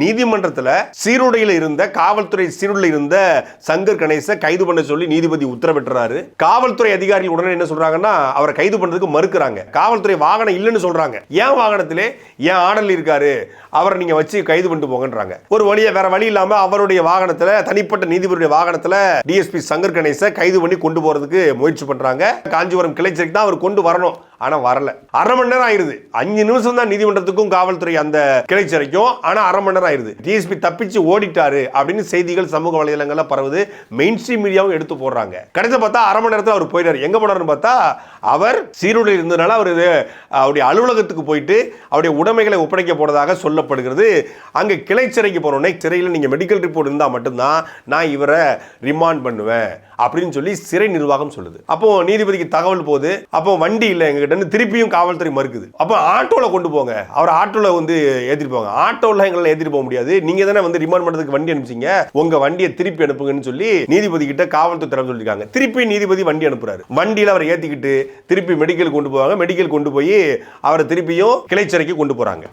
நீதிமன்றத்தில் சீருடையில் இருந்த காவல்துறை சீருடையில் இருந்த சங்கர் கணேச கைது பண்ண சொல்லி நீதிபதி உத்தரவிட்டுறாரு. காவல்துறை அதிகாரிகள் உடனே என்ன சொல்றாங்கன்னா அவரை கைது பண்றதுக்கு மறுக்கிறாங்க. காவல்துறை வாகனம் இல்லைன்னு சொல்றாங்க. ஏன் வாகனத்திலே? ஏன் ஆடல் இருக்காரு? அவரை நீங்க வச்சு கைது பண்ணிட்டு போங்கன்றாங்க. ஒரு வழியை வேற வழி இல்லாம அவருடைய வாகனத்துல தனிப்பட்ட நீதிபதியுடைய வாகனத்துல டிஎஸ்பி சங்கர் கணேச கைது பண்ணி கொண்டு போறதுக்கு முயற்சி பண்றாங்க. காஞ்சிபுரம் கிளைச்சருக்கு தான் அவர் கொண்டு வரணும். ஆனா வரல. அரை மணி நேரம் ஆயிருது. அஞ்சு நிமிஷம் தான் நீதிமன்றத்துக்கும் காவல்துறை அந்த கிளை சிறைக்கும். ஆனா அரை மணி நேரம் ஆயிருது. டிஎஸ்பி தப்பிச்சு ஓடிட்டாரு அப்படின்னு செய்திகள் சமூக வலைதளங்கள்ல பரவுது. மெயின் ஸ்ட்ரீம் மீடியாவும் எடுத்து போடுறாங்க. கடைசி பார்த்தா அரை மணி நேரத்தில் அவர் போயிட்டாரு. எங்க போனாருன்னு பார்த்தா அவர் சீருடையில் இருந்ததுனால அவர் இது, அவருடைய அலுவலகத்துக்கு போயிட்டு அவருடைய உடைமைகளை ஒப்படைக்க போகிறதாக சொல்லப்படுகிறது. அங்கே கிளை சிறைக்கு போனோடனே சிறையில் நீங்கள் மெடிக்கல் ரிப்போர்ட் இருந்தால் மட்டும்தான் நான் இவரை ரிமாண்ட் பண்ணுவேன் அப்படின்னு சொல்லி சிறை நிர்வாகம் சொல்லுது. அப்போ நீதிபதிக்கு தகவல் போகுது. அப்போ வண்டி இல்லை எங்ககிட்ட திருப்பியும் காவல்துறை மறுக்குது. அப்போ ஆட்டோவில் கொண்டு போங்க. அவர் ஆட்டோவில் வந்து ஏற்றிட்டு போங்க ஆட்டோவில் எங்களால் ஏற்றிட்டு போக முடியாது. நீங்கள் தானே வந்து ரிமாண்ட் பண்ணுறதுக்கு வண்டி அனுப்பிச்சிங்க. உங்கள் வண்டியை திருப்பி அனுப்புங்கன்னு சொல்லி நீதிபதி கிட்ட காவல்துறை தரம் சொல்லியிருக்காங்க திருப்பி நீதிபதி வண்டி அனுப்புறாரு. வண்டியில் அவரை ஏற்றிக்கிட்டு திருப்பி மெடிக்கல் கொண்டு போவாங்க. மெடிக்கல் கொண்டு போய் அவரை திருப்பியும் கிளைச்சிறைக்கு கொண்டு போகிறாங்க